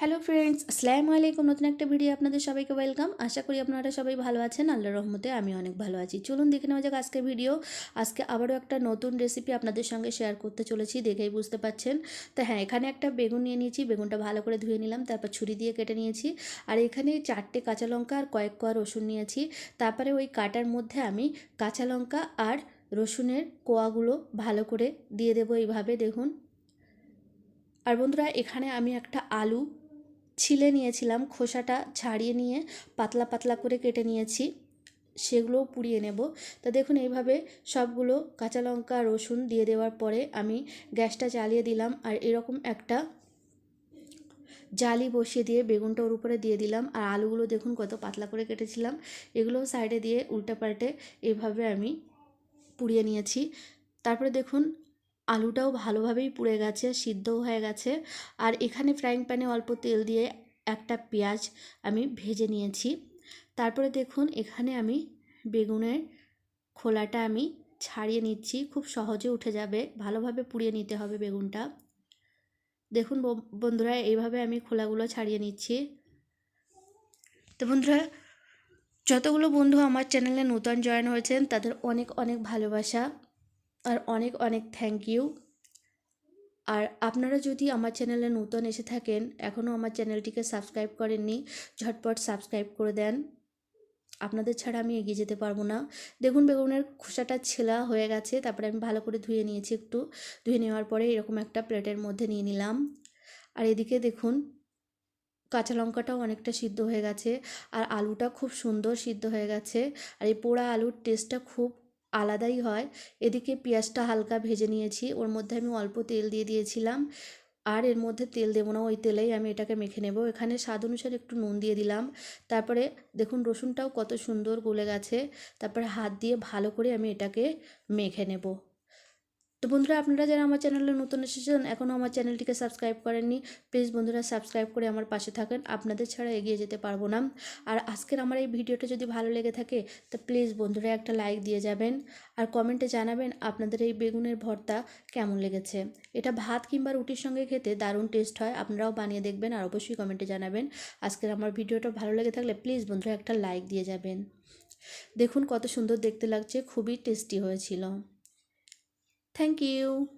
Hello friends আসসালামু আলাইকুম নতুন একটা ভিডিও আপনাদের সবাইকে ওয়েলকাম আশা করি আপনারা সবাই ভালো আছেন, আল্লাহর রহমতে আমি অনেক ভালো আছি। চলুন দেখে নেওয়া যাক আজকের ভিডিও আজকে আবারও একটা নতুন রেসিপি আপনাদের সঙ্গে শেয়ার করতে চলেছি, দেখেই বুঝতে পাচ্ছেন। তো হ্যাঁ এখানে একটা বেগুন নিয়ে নিয়েছি, বেগুনটা ভালো করে ধুয়ে নিলাম, তারপর ছুরি দিয়ে কেটে নিয়েছি। আর এখানে চারটে কাঁচা লঙ্কা আর কয়েক কোয়া রসুন নিয়েছি। তারপরে ওই কাটার মধ্যে আমি কাঁচা লঙ্কা আর রসুনের কোয়াগুলো ভালো করে দিয়ে দেবো এইভাবে, দেখুন। আর বন্ধুরা, এখানে আমি একটা আলু ছিলে নিয়েছিলাম, খোসাটা ছাড়িয়ে নিয়ে পাতলা পাতলা করে কেটে নিয়েছি, সেগুলোও পুড়িয়ে নেব। তা দেখুন, এইভাবে সবগুলো কাঁচা লঙ্কা, রসুন দিয়ে দেওয়ার পরে আমি গ্যাসটা জ্বালিয়ে দিলাম আর এরকম একটা জালি বসিয়ে দিয়ে বেগুনটা ওর উপরে দিয়ে দিলাম। আর আলুগুলো দেখুন, কত পাতলা করে কেটেছিলাম। এগুলোও সাইডে দিয়ে উল্টে পাল্টে এইভাবে আমি পুড়িয়ে নিয়েছি। তারপরে দেখুন আলুটাও ভালোভাবেই পুড়ে গেছে, সিদ্ধও হয়ে গেছে। আর এখানে ফ্রাইং প্যানে অল্প তেল দিয়ে একটা পেঁয়াজ আমি ভেজে নিয়েছি। তারপরে দেখুন, এখানে আমি বেগুনের খোলাটা আমি ছাড়িয়ে নিচ্ছি। খুব সহজে উঠে যাবে। ভালোভাবে পুড়িয়ে নিতে হবে বেগুনটা। দেখুন বন্ধুরা, এইভাবে আমি খোলাগুলো ছাড়িয়ে নিচ্ছি। তো বন্ধুরা, যতগুলো বন্ধু আমার চ্যানেলে নতুন জয়েন হয়েছেন, তাদের অনেক অনেক ভালোবাসা। আর অনেক অনেক থ্যাংক ইউ আর আপনারা যদি আমার চ্যানেলে নতুন এসে থাকেন, এখনও আমার চ্যানেলটিকে সাবস্ক্রাইব করেননি, ঝটপট সাবস্ক্রাইব করে দেন। আপনাদের ছাড়া আমি এগিয়ে যেতে পারব না। দেখুন, বেগুনের খোসাটা ছেলা হয়ে গেছে, তারপরে আমি ভালো করে ধুয়ে নিয়েছি একটু। ধুয়ে নেওয়ার পরে এরকম একটা প্লেটের মধ্যে নিয়ে নিলাম। আর এদিকে দেখুন, কাঁচা লঙ্কাটাও অনেকটা সিদ্ধ হয়ে গেছে। আর আলুটা খুব সুন্দর সিদ্ধ হয়ে গেছে। আর এই পোড়া আলুর টেস্টটা খুব আলাদাই হয়। এদিকে পেঁয়াজটা হালকা ভেজে নিয়েছি। ওর মধ্যে আমি অল্প তেল দিয়ে দিয়েছিলাম। আর এর মধ্যে তেল দেবো না, ওই তেলেই আমি এটাকে মেখে নেব। এখানে স্বাদ অনুসারে একটু নুন দিয়ে দিলাম। তারপরে দেখুন, রসুনটাও কত সুন্দর গলে গেছে। তারপরে হাত দিয়ে ভালো করে আমি এটাকে মেখে নেব। তো বন্ধুরা, আপনারা যারা আমার চ্যানেলে নতুন এসেছেন এখনও আমার চ্যানেলটিকে সাবস্ক্রাইব করেননি, প্লিজ বন্ধুরা সাবস্ক্রাইব করে আমার পাশে থাকেন। আপনাদের ছাড়া এগিয়ে যেতে পারব না। আর আজকের আমার এই ভিডিওটা যদি ভালো লেগে থাকে, তো প্লিজ বন্ধুরা একটা লাইক দিয়ে যাবেন আর কমেন্টে জানাবেন আপনাদের এই বেগুনের ভর্তা কেমন লেগেছে। এটা ভাত কিংবা রুটির সঙ্গে খেতে দারুণ টেস্ট হয়, আপনারাও বানিয়ে দেখবেন আর অবশ্যই কমেন্টে জানাবেন। আজকের আমার ভিডিওটা ভালো লেগে থাকলে প্লিজ বন্ধুরা একটা লাইক দিয়ে যাবেন। দেখুন কত সুন্দর দেখতে লাগছে, খুবই টেস্টি হয়েছিল। Thank you.